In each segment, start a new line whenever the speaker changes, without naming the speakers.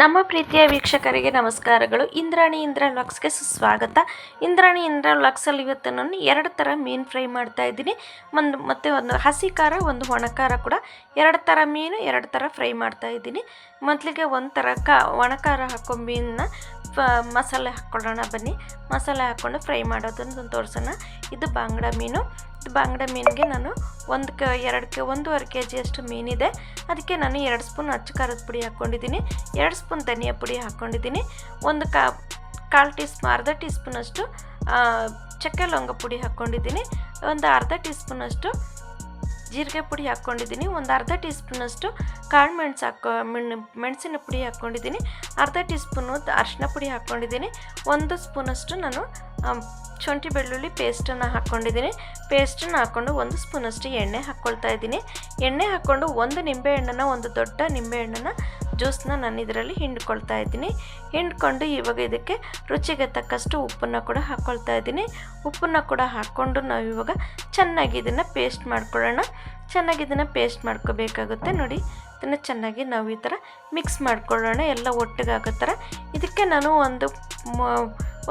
ನಮ್ಮ ಪ್ರೀತಿಯ ವೀಕ್ಷಕರಿಗೆ ನಮಸ್ಕಾರಗಳು. ಇಂದ್ರಾಣಿ ಇಂದ್ರ ಲಕ್ಸ್ಗೆ ಸುಸ್ವಾಗತ. ಇಂದ್ರಾಣಿ ಇಂದ್ರ ಲಕ್ಸಲ್ಲಿ ಇವತ್ತು ನಾನು ಎರಡು ಥರ ಮೀನು ಫ್ರೈ ಮಾಡ್ತಾ ಇದ್ದೀನಿ. ಒಂದು ಮತ್ತು ಒಂದು ಹಸಿ ಖಾರ, ಒಂದು ಒಣ ಖಾರ ಕೂಡ. ಎರಡು ಥರ ಮೀನು, ಎರಡು ಥರ ಫ್ರೈ ಮಾಡ್ತಾ ಇದ್ದೀನಿ. ಮೊದಲಿಗೆ ಒಂದು ಥರ ಕಾ ಒಣ ಖಾರ ಹಾಕೋ ಮೀನನ್ನ ಮಸಾಲೆ ಹಾಕ್ಕೊಳ್ಳೋಣ ಬನ್ನಿ. ಮಸಾಲೆ ಹಾಕ್ಕೊಂಡು ಫ್ರೈ ಮಾಡೋದನ್ನು ತೋರಿಸೋಣ. ಇದು ಬಾಂಗ್ಡ ಮೀನು. ಇದು ಬಾಂಗ್ಡ ಮೀನಿಗೆ ನಾನು ಒಂದು ಕ, ಎರಡು ಕೆ, ಒಂದೂವರೆ ಕೆ ಜಿಯಷ್ಟು ಮೀನಿದೆ. ಅದಕ್ಕೆ ನಾನು ಎರಡು ಸ್ಪೂನ್ ಅಚ್ಚ ಖಾರದ ಪುಡಿ ಹಾಕ್ಕೊಂಡಿದ್ದೀನಿ. ಎರಡು ಸ್ಪೂನ್ ಧನಿಯಾ ಪುಡಿ ಹಾಕ್ಕೊಂಡಿದ್ದೀನಿ. ಒಂದು ಕಾ, ಕಾಲು ಟೀ ಸ್ಪೂನ್ ಅರ್ಧ ಟೀ ಸ್ಪೂನಷ್ಟು ಚಕ್ಕೆ ಲವಂಗ ಪುಡಿ ಹಾಕ್ಕೊಂಡಿದ್ದೀನಿ. ಒಂದು ಅರ್ಧ ಟೀ ಸ್ಪೂನಷ್ಟು ಜೀರಿಗೆ ಪುಡಿ ಹಾಕ್ಕೊಂಡಿದ್ದೀನಿ. ಒಂದು ಅರ್ಧ ಟೀ ಸ್ಪೂನಷ್ಟು ಕಾಳು ಮೆಣಸು ಹಾಕೊ, ಮೆಣ್, ಮೆಣಸಿನ ಪುಡಿ ಹಾಕ್ಕೊಂಡಿದ್ದೀನಿ. ಅರ್ಧ ಟೀ ಸ್ಪೂನು ಅರಿಶಿನ ಪುಡಿ ಹಾಕ್ಕೊಂಡಿದ್ದೀನಿ. ಒಂದು ಸ್ಪೂನಷ್ಟು ನಾನು ಶುಂಠಿ ಬೆಳ್ಳುಳ್ಳಿ ಪೇಸ್ಟನ್ನು ಹಾಕ್ಕೊಂಡಿದ್ದೀನಿ. ಪೇಸ್ಟನ್ನು ಹಾಕ್ಕೊಂಡು ಒಂದು ಸ್ಪೂನಷ್ಟು ಎಣ್ಣೆ ಹಾಕ್ಕೊಳ್ತಾ ಇದ್ದೀನಿ. ಎಣ್ಣೆ ಹಾಕ್ಕೊಂಡು ಒಂದು ನಿಂಬೆಹಣ್ಣನ್ನು ಒಂದು ದೊಡ್ಡ ನಿಂಬೆಹಣ್ಣನ್ನು ಜ್ಯೂಸನ್ನ ನಾನು ಇದರಲ್ಲಿ ಹಿಂಡ್ಕೊಳ್ತಾ ಇದ್ದೀನಿ. ಹಿಂಡ್ಕೊಂಡು ಇವಾಗ ಇದಕ್ಕೆ ರುಚಿಗೆ ತಕ್ಕಷ್ಟು ಉಪ್ಪನ್ನು ಕೂಡ ಹಾಕ್ಕೊಳ್ತಾ ಇದ್ದೀನಿ. ಉಪ್ಪನ್ನು ಕೂಡ ಹಾಕ್ಕೊಂಡು ನಾವು ಇವಾಗ ಚೆನ್ನಾಗಿ ಇದನ್ನು ಪೇಸ್ಟ್ ಮಾಡ್ಕೊಳ್ಳೋಣ. ಚೆನ್ನಾಗಿ ಇದನ್ನು ಪೇಸ್ಟ್ ಮಾಡ್ಕೋಬೇಕಾಗುತ್ತೆ. ನೋಡಿ, ಇದನ್ನು ಚೆನ್ನಾಗಿ ನಾವು ಈ ಥರ ಮಿಕ್ಸ್ ಮಾಡ್ಕೊಳ್ಳೋಣ. ಎಲ್ಲ ಒಟ್ಟಿಗೆ ಆಗೋ ಥರ ಇದಕ್ಕೆ ನಾನು ಒಂದು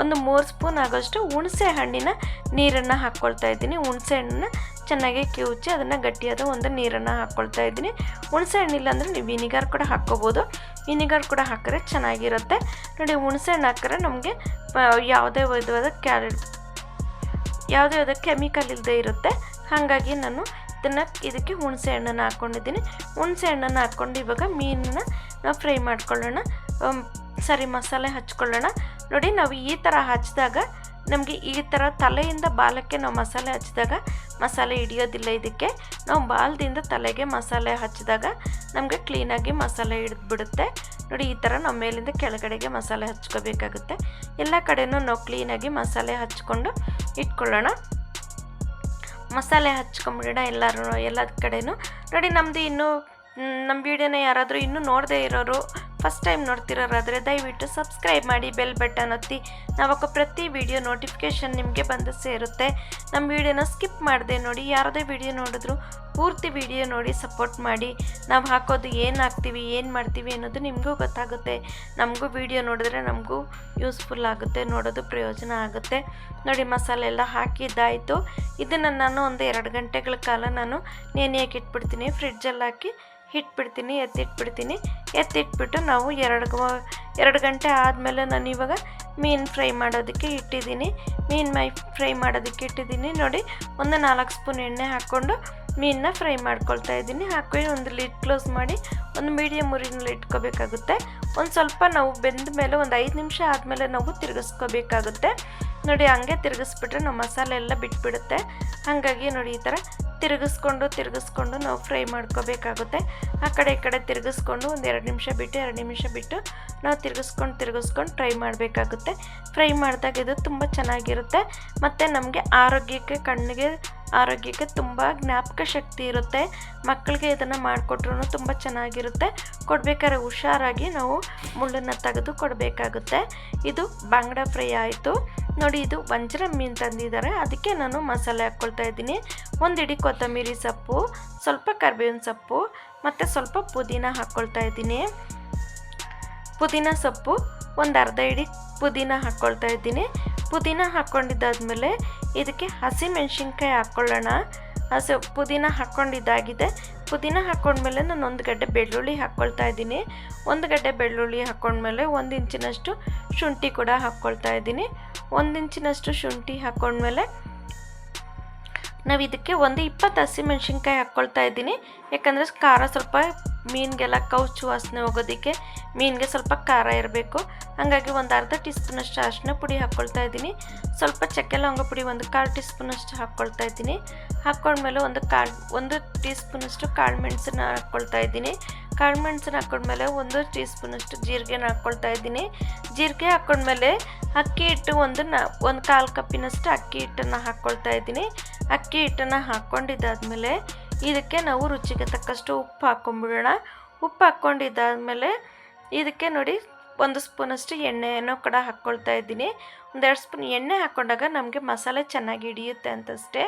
ಒಂದು ಮೂರು ಸ್ಪೂನ್ ಆಗೋಷ್ಟು ಹುಣಸೆ ಹಣ್ಣಿನ ನೀರನ್ನು ಹಾಕ್ಕೊಳ್ತಾ ಇದ್ದೀನಿ. ಹುಣಸೆ ಹಣ್ಣನ್ನ ಚೆನ್ನಾಗಿ ಕಿವುಚಿ ಅದನ್ನು ಗಟ್ಟಿಯಾದ ಒಂದು ನೀರನ್ನು ಹಾಕ್ಕೊಳ್ತಾ ಇದ್ದೀನಿ. ಹುಣಸೆ ಹಣ್ಣಿಲ್ಲ ಅಂದರೆ ನೀವು ವಿನಿಗರ್ ಕೂಡ ಹಾಕ್ಕೋಬೋದು. ವಿನಿಗರ್ ಕೂಡ ಹಾಕಿದ್ರೆ ಚೆನ್ನಾಗಿರುತ್ತೆ. ನೋಡಿ, ಹುಣಸೆ ಹಣ್ಣು ಹಾಕಿದ್ರೆ ನಮಗೆ ಯಾವುದೇ ವಿಧವಾದ ಕ್ಯಾಲ್ ಯಾವುದೇ ವಿಧ ಕೆಮಿಕಲ್ ಇಲ್ಲದೆ ಇರುತ್ತೆ. ಹಾಗಾಗಿ ನಾನು ಇದನ್ನು, ಇದಕ್ಕೆ ಹುಣಸೆ ಹಣ್ಣನ್ನು ಹಾಕ್ಕೊಂಡಿದ್ದೀನಿ ಹುಣಸೆ ಹಣ್ಣನ್ನು ಹಾಕ್ಕೊಂಡು ಇವಾಗ ಮೀನನ್ನ ನಾವು ಫ್ರೈ ಮಾಡ್ಕೊಳ್ಳೋಣ. ಸರಿ, ಮಸಾಲೆ ಹಚ್ಕೊಳ್ಳೋಣ. ನೋಡಿ, ನಾವು ಈ ಥರ ಹಚ್ಚಿದಾಗ ನಮಗೆ ಈ ಥರ ತಲೆಯಿಂದ ಬಾಲಕ್ಕೆ ನಾವು ಮಸಾಲೆ ಹಚ್ಚಿದಾಗ ಮಸಾಲೆ ಹಿಡಿಯೋದಿಲ್ಲ ಇದಕ್ಕೆ. ನಾವು ಬಾಲದಿಂದ ತಲೆಗೆ ಮಸಾಲೆ ಹಚ್ಚಿದಾಗ ನಮಗೆ ಕ್ಲೀನಾಗಿ ಮಸಾಲೆ ಹಿಡಿದ್ಬಿಡುತ್ತೆ. ನೋಡಿ, ಈ ಥರ ನಾವು ಮೇಲಿಂದ ಕೆಳಗಡೆಗೆ ಮಸಾಲೆ ಹಚ್ಕೋಬೇಕಾಗುತ್ತೆ. ಎಲ್ಲ ಕಡೆನೂ ನಾವು ಕ್ಲೀನಾಗಿ ಮಸಾಲೆ ಹಚ್ಕೊಂಡು ಇಟ್ಕೊಳ್ಳೋಣ. ಮಸಾಲೆ ಹಚ್ಕೊಂಬಿಡೋಣ ಎಲ್ಲರೂ, ಎಲ್ಲ ಕಡೆನೂ. ನೋಡಿ ನಮ್ಮದು ಇನ್ನೂ ನಮ್ಮ ವೀಡಿಯೋನ ಯಾರಾದರೂ ಇನ್ನೂ ನೋಡದೇ ಇರೋರು ಫಸ್ಟ್ ಟೈಮ್ ನೋಡ್ತಿರೋರಾದರೆ ದಯವಿಟ್ಟು ಸಬ್ಸ್ಕ್ರೈಬ್ ಮಾಡಿ ಬೆಲ್ ಬಟನ್ ಒತ್ತಿ. ನಾವಾಗ ಪ್ರತಿ ವಿಡಿಯೋ ನೋಟಿಫಿಕೇಷನ್ ನಿಮಗೆ ಬಂದು ಸೇರುತ್ತೆ. ನಮ್ಮ ವಿಡಿಯೋನ ಸ್ಕಿಪ್ ಮಾಡಿದೆ ನೋಡಿ, ಯಾರದೇ ವಿಡಿಯೋ ನೋಡಿದ್ರು ಪೂರ್ತಿ ವಿಡಿಯೋ ನೋಡಿ ಸಪೋರ್ಟ್ ಮಾಡಿ. ನಾವು ಹಾಕೋದು ಏನು ಹಾಕ್ತೀವಿ, ಏನು ಮಾಡ್ತೀವಿ ಅನ್ನೋದು ನಿಮಗೂ ಗೊತ್ತಾಗುತ್ತೆ. ನಮಗೂ ವಿಡಿಯೋ ನೋಡಿದ್ರೆ ನಮಗೂ ಯೂಸ್ಫುಲ್ ಆಗುತ್ತೆ, ನೋಡೋದು ಪ್ರಯೋಜನ ಆಗುತ್ತೆ. ನೋಡಿ, ಮಸಾಲೆ ಎಲ್ಲ ಹಾಕಿದ್ದಾಯಿತು ಇದನ್ನು ನಾನು ಒಂದು ಎರಡು ಗಂಟೆಗಳ ಕಾಲ ನಾನು ನೆನೆಯಕ್ಕೆ ಇಟ್ಬಿಡ್ತೀನಿ. ಫ್ರಿಡ್ಜಲ್ಲಿ ಹಾಕಿ ಇಟ್ಬಿಡ್ತೀನಿ ಎತ್ತಿಟ್ಬಿಡ್ತೀನಿ. ಎತ್ತಿಟ್ಬಿಟ್ಟು ನಾವು ಎರಡು ಎರಡು ಗಂಟೆ ಆದಮೇಲೆ ನಾನು ಇವಾಗ ಮೀನು ಫ್ರೈ ಮಾಡೋದಕ್ಕೆ ಇಟ್ಟಿದ್ದೀನಿ. ಮೀನು ಮೈ ಫ್ರೈ ಮಾಡೋದಕ್ಕೆ ಇಟ್ಟಿದ್ದೀನಿ. ನೋಡಿ, ಒಂದು ನಾಲ್ಕು ಸ್ಪೂನ್ ಎಣ್ಣೆ ಹಾಕ್ಕೊಂಡು ಮೀನನ್ನ ಫ್ರೈ ಮಾಡ್ಕೊಳ್ತಾ ಇದ್ದೀನಿ. ಹಾಕಿ ಒಂದು ಲಿಡ್ ಕ್ಲೋಸ್ ಮಾಡಿ ಒಂದು ಮೀಡಿಯಮ್ ಉರಿನಲ್ಲಿ ಇಟ್ಕೋಬೇಕಾಗುತ್ತೆ. ಒಂದು ಸ್ವಲ್ಪ ನಾವು ಬೆಂದ ಮೇಲೆ ಒಂದು ಐದು ನಿಮಿಷ ಆದಮೇಲೆ ನಾವು ತಿರುಗಿಸ್ಕೋಬೇಕಾಗುತ್ತೆ. ನೋಡಿ, ಹಂಗೆ ತಿರುಗಿಸ್ಬಿಟ್ರೆ ನಾವು ಮಸಾಲೆ ಎಲ್ಲ ಬಿಟ್ಬಿಡುತ್ತೆ. ಹಾಗಾಗಿ ನೋಡಿ, ಈ ಥರ ತಿರುಗಿಸ್ಕೊಂಡು ತಿರುಗಿಸ್ಕೊಂಡು ನಾವು ಫ್ರೈ ಮಾಡ್ಕೋಬೇಕಾಗುತ್ತೆ. ಆ ಕಡೆ ಈ ಕಡೆ ತಿರುಗಿಸ್ಕೊಂಡು ಒಂದು ಎರಡು ನಿಮಿಷ ಬಿಟ್ಟು, ಎರಡು ನಿಮಿಷ ಬಿಟ್ಟು ನಾವು ತಿರುಗಿಸ್ಕೊಂಡು ತಿರುಗಿಸ್ಕೊಂಡು ಫ್ರೈ ಮಾಡಬೇಕಾಗುತ್ತೆ. ಫ್ರೈ ಮಾಡಿದಾಗ ಇದು ತುಂಬ ಚೆನ್ನಾಗಿರುತ್ತೆ. ಮತ್ತು ನಮಗೆ ಆರೋಗ್ಯಕ್ಕೆ, ಕಣ್ಣಿಗೆ ಆರೋಗ್ಯಕ್ಕೆ ತುಂಬ ಜ್ಞಾಪಕ ಶಕ್ತಿ ಇರುತ್ತೆ. ಮಕ್ಕಳಿಗೆ ಇದನ್ನು ಮಾಡಿಕೊಟ್ರು ತುಂಬ ಚೆನ್ನಾಗಿರುತ್ತೆ. ಕೊಡಬೇಕಾದ್ರೆ ಹುಷಾರಾಗಿ ನಾವು ಮುಳ್ಳನ್ನು ತೆಗೆದು ಕೊಡಬೇಕಾಗುತ್ತೆ. ಇದು ಬಾಂಗ್ಡಾ ಫ್ರೈ ಆಯಿತು. ನೋಡಿ, ಇದು ವಂಜರ ಮೀನು ತಂದಿದ್ದಾರೆ. ಅದಕ್ಕೆ ನಾನು ಮಸಾಲೆ ಹಾಕ್ಕೊಳ್ತಾ ಇದ್ದೀನಿ. ಒಂದು ಇಡೀ ಕೊತ್ತಂಬರಿ ಸೊಪ್ಪು, ಸ್ವಲ್ಪ ಕರ್ಬೇವಿನ ಸೊಪ್ಪು, ಮತ್ತು ಸ್ವಲ್ಪ ಪುದೀನ ಹಾಕ್ಕೊಳ್ತಾ ಇದ್ದೀನಿ. ಪುದೀನ ಸೊಪ್ಪು, ಒಂದು ಅರ್ಧ ಇಡೀ ಪುದೀನ ಹಾಕ್ಕೊಳ್ತಾ ಇದ್ದೀನಿ. ಪುದೀನ ಹಾಕ್ಕೊಂಡಿದ್ದಾದ್ಮೇಲೆ ಇದಕ್ಕೆ ಹಸಿ ಮೆಣಸಿನ್ಕಾಯಿ ಹಾಕ್ಕೊಳ್ಳೋಣ ಹಸಿ ಪುದೀನ ಹಾಕ್ಕೊಂಡಿದ್ದಾಗಿದೆ ಪುದೀನ ಹಾಕ್ಕೊಂಡ್ಮೇಲೆ ನಾನು ಒಂದು ಗಡ್ಡೆ ಬೆಳ್ಳುಳ್ಳಿ ಹಾಕ್ಕೊಳ್ತಾ ಇದ್ದೀನಿ. ಒಂದು ಗಡ್ಡೆ ಬೆಳ್ಳುಳ್ಳಿ ಹಾಕ್ಕೊಂಡ್ಮೇಲೆ ಒಂದು ಇಂಚಿನಷ್ಟು ಶುಂಠಿ ಕೂಡ ಹಾಕ್ಕೊಳ್ತಾ ಇದ್ದೀನಿ. ಒಂದು ಇಂಚಿನಷ್ಟು ಶುಂಠಿ ಹಾಕ್ಕೊಂಡ್ಮೇಲೆ ನಾವು ಇದಕ್ಕೆ ಒಂದು ಇಪ್ಪತ್ತು ಹಸಿಮೆಣ್ಸಿನ್ಕಾಯಿ ಹಾಕ್ಕೊಳ್ತಾ ಇದ್ದೀನಿ. ಯಾಕಂದರೆ ಖಾರ ಸ್ವಲ್ಪ ಮೀನಿಗೆಲ್ಲ ಕೌಚು ವಾಸನೆ ಹೋಗೋದಕ್ಕೆ ಮೀನಿಗೆ ಸ್ವಲ್ಪ ಖಾರ ಇರಬೇಕು. ಹಾಗಾಗಿ ಒಂದು ಅರ್ಧ ಟೀ ಸ್ಪೂನಷ್ಟು ಅರಿಶಿನ ಪುಡಿ ಹಾಕ್ಕೊಳ್ತಾ ಇದ್ದೀನಿ. ಸ್ವಲ್ಪ ಚಕ್ಕೆ ಲವಂಗ ಪುಡಿ ಒಂದು ಕಾಲು ಟೀ ಸ್ಪೂನಷ್ಟು ಹಾಕ್ಕೊಳ್ತಾ ಇದ್ದೀನಿ. ಹಾಕ್ಕೊಂಡ್ಮೇಲೆ ಒಂದು ಕಾಳು ಒಂದು ಟೀ ಸ್ಪೂನಷ್ಟು ಕಾಳು ಮೆಣಸನ್ನ ಹಾಕ್ಕೊಳ್ತಾ ಇದ್ದೀನಿ. ಕಾಳು ಮೆಣಸನ್ನ ಹಾಕ್ಕೊಂಡ್ಮೇಲೆ ಒಂದು ಟೀ ಸ್ಪೂನಷ್ಟು ಜೀರಿಗೆನ ಹಾಕ್ಕೊಳ್ತಾ ಇದ್ದೀನಿ. ಜೀರಿಗೆ ಹಾಕ್ಕೊಂಡ್ಮೇಲೆ ಅಕ್ಕಿ ಹಿಟ್ಟು ಒಂದು ಒಂದು ಕಾಲು ಕಪ್ಪಿನಷ್ಟು ಅಕ್ಕಿ ಹಿಟ್ಟನ್ನು ಹಾಕ್ಕೊಳ್ತಾ ಇದ್ದೀನಿ. ಅಕ್ಕಿ ಹಿಟ್ಟನ್ನು ಹಾಕ್ಕೊಂಡಿದ್ದಾದ್ಮೇಲೆ ಇದಕ್ಕೆ ನಾವು ರುಚಿಗೆ ತಕ್ಕಷ್ಟು ಉಪ್ಪು ಹಾಕ್ಕೊಂಬಿಡೋಣ ಉಪ್ಪು ಹಾಕ್ಕೊಂಡಿದ್ದಾದಮೇಲೆ ಇದಕ್ಕೆ ನೋಡಿ ಒಂದು ಸ್ಪೂನಷ್ಟು ಎಣ್ಣೆಯನ್ನು ಕೂಡ ಹಾಕ್ಕೊಳ್ತಾ ಇದ್ದೀನಿ. ಒಂದೆರಡು ಸ್ಪೂನ್ ಎಣ್ಣೆ ಹಾಕ್ಕೊಂಡಾಗ ನಮಗೆ ಮಸಾಲೆ ಚೆನ್ನಾಗಿ ಹಿಡಿಯುತ್ತೆ ಅಂತಷ್ಟೇ.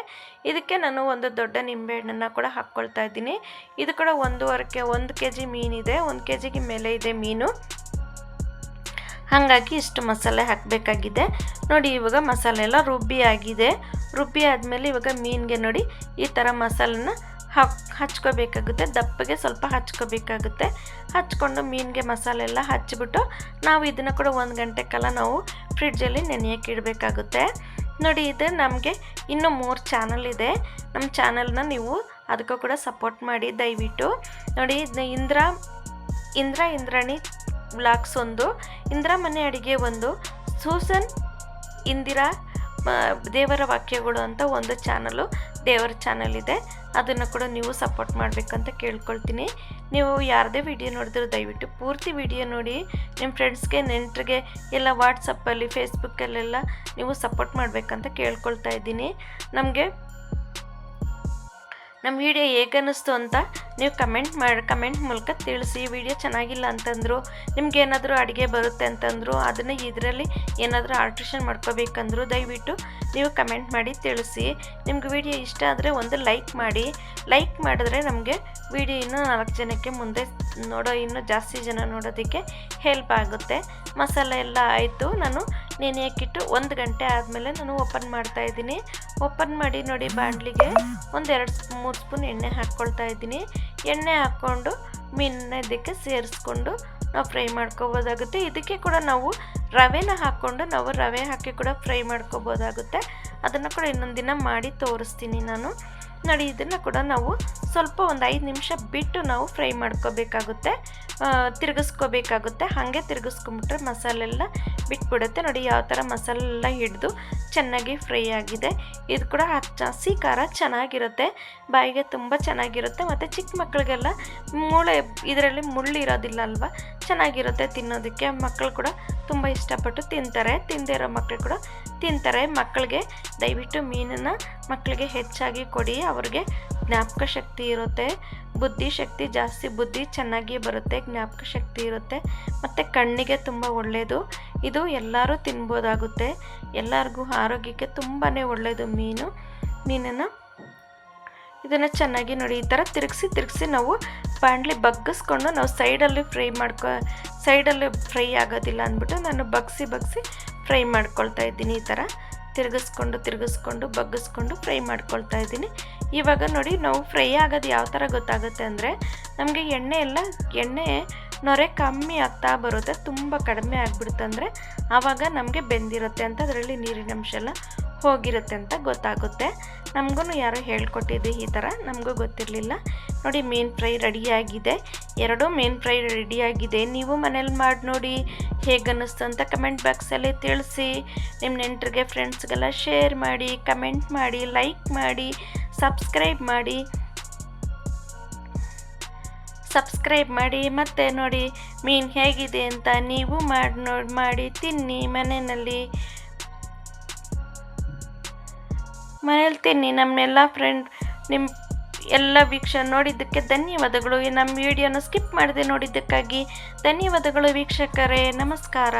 ಇದಕ್ಕೆ ನಾನು ಒಂದು ದೊಡ್ಡ ನಿಂಬೆಹಣ್ಣನ್ನು ಕೂಡ ಹಾಕ್ಕೊಳ್ತಾ ಇದ್ದೀನಿ. ಇದು ಕೂಡ ಒಂದೂವರೆ ಕೆ ಒಂದು ಕೆ ಜಿ ಮೀನಿದೆ. ಒಂದು ಕೆ ಜಿಗೆ ಮೇಲೆ ಇದೆ ಮೀನು. ಹಾಗಾಗಿ ಇಷ್ಟು ಮಸಾಲೆ ಹಾಕಬೇಕಾಗಿದೆ. ನೋಡಿ ಇವಾಗ ಮಸಾಲೆ ಎಲ್ಲ ರುಬ್ಬಿ ಆಗಿದೆ. ರುಬ್ಬಿ ಆದಮೇಲೆ ಇವಾಗ ಮೀನಿಗೆ ನೋಡಿ ಈ ಥರ ಮಸಾಲನ್ನ ಹಾಕ್, ಹಚ್ಕೋಬೇಕಾಗುತ್ತೆ. ದಪ್ಪಗೆ ಸ್ವಲ್ಪ ಹಚ್ಕೋಬೇಕಾಗುತ್ತೆ. ಹಚ್ಕೊಂಡು ಮೀನಿಗೆ ಮಸಾಲೆ ಎಲ್ಲ ಹಚ್ಚಿಬಿಟ್ಟು ನಾವು ಇದನ್ನು ಕೂಡ ಒಂದು ಗಂಟೆ ಕಾಲ ನಾವು ಫ್ರಿಡ್ಜಲ್ಲಿ ನೆನೆಯೋಕೆ ಇಡಬೇಕಾಗುತ್ತೆ. ನೋಡಿ, ಇದು ನಮಗೆ ಇನ್ನೂ ಮೂರು ಚಾನಲ್ ಇದೆ. ನಮ್ಮ ಚಾನಲ್ನ ನೀವು ಅದಕ್ಕೂ ಕೂಡ ಸಪೋರ್ಟ್ ಮಾಡಿ, ದಯವಿಟ್ಟು. ನೋಡಿ ಇಂದ್ರ ಇಂದ್ರ ಇಂದ್ರಾಣಿ ಬ್ಲಾಗ್ಸ್ ಒಂದು, ಇಂದ್ರ ಮನೆ ಅಡಿಗೆ ಒಂದು, ಸೂಸನ್ ಇಂದಿರಾ ದೇವರ ವಾಕ್ಯಗಳು ಅಂತ ಒಂದು ಚಾನಲು, ದೇವರ ಚಾನಲ್ ಇದೆ. ಅದನ್ನು ಕೂಡ ನೀವು ಸಪೋರ್ಟ್ ಮಾಡಬೇಕಂತ ಕೇಳ್ಕೊಳ್ತೀನಿ. ನೀವು ಯಾರದೇ ವಿಡಿಯೋ ನೋಡಿದ್ರು ದಯವಿಟ್ಟು ಪೂರ್ತಿ ವಿಡಿಯೋ ನೋಡಿ. ನಿಮ್ಮ ಫ್ರೆಂಡ್ಸ್ಗೆ ನೆಂಟರಿಗೆ ಎಲ್ಲ ವಾಟ್ಸಪ್ಪಲ್ಲಿ ಫೇಸ್ಬುಕ್ಕಲ್ಲೆಲ್ಲ ನೀವು ಸಪೋರ್ಟ್ ಮಾಡಬೇಕಂತ ಕೇಳ್ಕೊಳ್ತಾ ಇದ್ದೀನಿ. ನಮಗೆ ನಮ್ಮ ವಿಡಿಯೋ ಹೇಗನ್ನಿಸ್ತು ಅಂತ ನೀವು ಕಮೆಂಟ್ ಮಾಡಿ, ಕಮೆಂಟ್ ಮೂಲಕ ತಿಳಿಸಿ. ವಿಡಿಯೋ ಚೆನ್ನಾಗಿಲ್ಲ ಅಂತಂದರು, ನಿಮ್ಗೆ ಏನಾದರೂ ಅಡುಗೆ ಬರುತ್ತೆ ಅಂತಂದರು, ಅದನ್ನು ಇದರಲ್ಲಿ ಏನಾದರೂ ಆಲ್ಟ್ರೇಷನ್ ಮಾಡ್ಕೋಬೇಕಂದ್ರು ದಯವಿಟ್ಟು ನೀವು ಕಮೆಂಟ್ ಮಾಡಿ ತಿಳಿಸಿ. ನಿಮ್ಗೆ ವಿಡಿಯೋ ಇಷ್ಟ ಆದರೆ ಒಂದು ಲೈಕ್ ಮಾಡಿ. ಲೈಕ್ ಮಾಡಿದ್ರೆ ನಮಗೆ ವಿಡಿಯೋ ಇನ್ನೂ ನಾಲ್ಕು ಜನಕ್ಕೆ ಮುಂದೆ ನೋಡೋ, ಇನ್ನೂ ಜಾಸ್ತಿ ಜನ ನೋಡೋದಕ್ಕೆ ಹೆಲ್ಪ್ ಆಗುತ್ತೆ. ಮಸಾಲೆ ಎಲ್ಲ ಆಯಿತು. ನಾನು ನೆನೆಯಕ್ಕಿಟ್ಟು ಒಂದು ಗಂಟೆ ಆದಮೇಲೆ ನಾನು ಓಪನ್ ಮಾಡ್ತಾ ಇದ್ದೀನಿ. ಓಪನ್ ಮಾಡಿ ನೋಡಿ ಬಾಣಲಿಗೆ ಒಂದು ಎರಡು ಮೂರು ಸ್ಪೂನ್ ಎಣ್ಣೆ ಹಾಕ್ಕೊಳ್ತಾ ಇದ್ದೀನಿ. ಎಣ್ಣೆ ಹಾಕ್ಕೊಂಡು ಮೀನನ್ನ ಇದಕ್ಕೆ ಸೇರಿಸ್ಕೊಂಡು ನಾವು ಫ್ರೈ ಮಾಡ್ಕೋಬೋದಾಗುತ್ತೆ. ಇದಕ್ಕೆ ಕೂಡ ನಾವು ರವೆನ ಹಾಕ್ಕೊಂಡು ನಾವು ರವೆ ಹಾಕಿ ಕೂಡ ಫ್ರೈ ಮಾಡ್ಕೋಬೋದಾಗುತ್ತೆ. ಅದನ್ನು ಕೂಡ ಇನ್ನೊಂದು ದಿನ ಮಾಡಿ ತೋರಿಸ್ತೀನಿ ನಾನು. ನೋಡಿ ಇದನ್ನು ಕೂಡ ನಾವು ಸ್ವಲ್ಪ ಒಂದು ಐದು ನಿಮಿಷ ಬಿಟ್ಟು ನಾವು ಫ್ರೈ ಮಾಡ್ಕೋಬೇಕಾಗುತ್ತೆ ತಿರುಗಿಸ್ಕೋಬೇಕಾಗುತ್ತೆ. ಹಾಗೆ ತಿರುಗಿಸ್ಕೊಂಬಿಟ್ರೆ ಮಸಾಲೆಲ್ಲ ಬಿಟ್ಬಿಡುತ್ತೆ. ನೋಡಿ ಯಾವ ಥರ ಮಸಾಲೆ ಎಲ್ಲ ಹಿಡಿದು ಚೆನ್ನಾಗಿ ಫ್ರೈ ಆಗಿದೆ. ಇದು ಕೂಡ ಹಚ್ಚ ಹಸಿ ಖಾರ ಚೆನ್ನಾಗಿರುತ್ತೆ. ಬಾಯಿಗೆ ತುಂಬ ಚೆನ್ನಾಗಿರುತ್ತೆ. ಮತ್ತು ಚಿಕ್ಕ ಮಕ್ಕಳಿಗೆಲ್ಲ ಮೂಳೆ ಇದರಲ್ಲಿ ಮುಳ್ಳು ಇರೋದಿಲ್ಲ ಅಲ್ವಾ ಚೆನ್ನಾಗಿರುತ್ತೆ ತಿನ್ನೋದಕ್ಕೆ. ಮಕ್ಕಳು ಕೂಡ ತುಂಬ ಇಷ್ಟಪಟ್ಟು ತಿಂತಾರೆ. ತಿಂದೇ ಇರೋ ಮಕ್ಕಳು ಕೂಡ ತಿಂತಾರೆ. ಮಕ್ಕಳಿಗೆ ದಯವಿಟ್ಟು ಮೀನನ್ನು ಮಕ್ಕಳಿಗೆ ಹೆಚ್ಚಾಗಿ ಕೊಡಿ. ಅವ್ರಿಗೆ ಜ್ಞಾಪಕ ಶಕ್ತಿ ಇರುತ್ತೆ. ಬುದ್ಧಿ ಶಕ್ತಿ ಜಾಸ್ತಿ, ಬುದ್ಧಿ ಚೆನ್ನಾಗಿ ಬರುತ್ತೆ, ಜ್ಞಾಪಕ ಶಕ್ತಿ ಇರುತ್ತೆ. ಮತ್ತು ಕಣ್ಣಿಗೆ ತುಂಬ ಒಳ್ಳೆಯದು ಇದು ಎಲ್ಲರೂ ತಿನ್ಬೋದಾಗುತ್ತೆ. ಎಲ್ಲರಿಗೂ ಆರೋಗ್ಯಕ್ಕೆ ತುಂಬಾ ಒಳ್ಳೆಯದು ಮೀನು. ಮೀನನ್ನು ಇದನ್ನು ಚೆನ್ನಾಗಿ ನೋಡಿ, ಈ ಥರ ತಿರುಗಿಸಿ ತಿರುಗಿಸಿ ನಾವು ಬಾಣಲಿ ಬಗ್ಗಿಸ್ಕೊಂಡು ನಾವು ಸೈಡಲ್ಲಿ ಫ್ರೈ ಮಾಡ್ಕೊ, ಸೈಡಲ್ಲಿ ಫ್ರೈ ಆಗೋದಿಲ್ಲ ಅಂದ್ಬಿಟ್ಟು ನಾನು ಬಗ್ಸಿ ಬಗ್ಸಿ ಫ್ರೈ ಮಾಡ್ಕೊಳ್ತಾ ಇದ್ದೀನಿ ಈ ಥರ ತಿರುಗಿಸ್ಕೊಂಡು ತಿರುಗಿಸ್ಕೊಂಡು, ಬಗ್ಗಿಸ್ಕೊಂಡು ಫ್ರೈ ಮಾಡ್ಕೊಳ್ತಾ ಇದ್ದೀನಿ. ಇವಾಗ ನೋಡಿ, ನಾವು ಫ್ರೈ ಆಗೋದು ಯಾವ ಥರ ಗೊತ್ತಾಗುತ್ತೆ ಅಂದರೆ, ನಮಗೆ ಎಣ್ಣೆ ಎಲ್ಲ, ಎಣ್ಣೆ ನೊರೆ ಕಮ್ಮಿ ಆಗ್ತಾ ಬರುತ್ತೆ, ತುಂಬ ಕಡಿಮೆ ಆಗಿಬಿಡುತ್ತೆ ಅಂದರೆ, ಆವಾಗ ನಮಗೆ ಬೆಂದಿರುತ್ತೆ ಅಂತ ಅದರಲ್ಲಿ ನೀರಿನಂಶ ಎಲ್ಲ ಹೋಗಿರುತ್ತೆ ಅಂತ ಗೊತ್ತಾಗುತ್ತೆ. ನಮಗೂ ಯಾರೋ ಹೇಳ್ಕೊಟ್ಟಿದ್ದು ಈ ಥರ, ನಮಗೂ ಗೊತ್ತಿರಲಿಲ್ಲ. ನೋಡಿ ಮೀನು ಫ್ರೈ ರೆಡಿಯಾಗಿದೆ ಎರಡೂ ಮೀನು ಫ್ರೈ ರೆಡಿಯಾಗಿದೆ ನೀವು ಮನೇಲಿ ಮಾಡಿ ನೋಡಿ ಹೇಗೆ ಅನ್ನಿಸ್ತು ಅಂತ ಕಮೆಂಟ್ ಬಾಕ್ಸಲ್ಲಿ ತಿಳಿಸಿ. ನಿಮ್ಮ ನೆಂಟರಿಗೆ ಫ್ರೆಂಡ್ಸ್ಗೆಲ್ಲ ಶೇರ್ ಮಾಡಿ ಕಮೆಂಟ್ ಮಾಡಿ ಲೈಕ್ ಮಾಡಿ ಸಬ್ಸ್ಕ್ರೈಬ್ ಮಾಡಿ. ಸಬ್ಸ್ಕ್ರೈಬ್ ಮಾಡಿ. ಮತ್ತು ನೋಡಿ ಮೀನು ಹೇಗಿದೆ ಅಂತ ನೀವು ಮಾಡಿ ನೋಡಿ, ಮಾಡಿ ತಿನ್ನಿ ಮನೆಯಲ್ಲಿ. ಮನೇಲಿ ತಿನ್ನಿ ನಮ್ಮನ್ನೆಲ್ಲ ಫ್ರೆಂಡ್ ನಿಮ್ಮ ಎಲ್ಲ ವೀಕ್ಷ ನೋಡಿದ್ದಕ್ಕೆ ಧನ್ಯವಾದಗಳು. ನಮ್ಮ ವಿಡಿಯೋನ ಸ್ಕಿಪ್ ಮಾಡದೆ ನೋಡಿದ್ದಕ್ಕಾಗಿ ಧನ್ಯವಾದಗಳು ವೀಕ್ಷಕರೇ. ನಮಸ್ಕಾರ.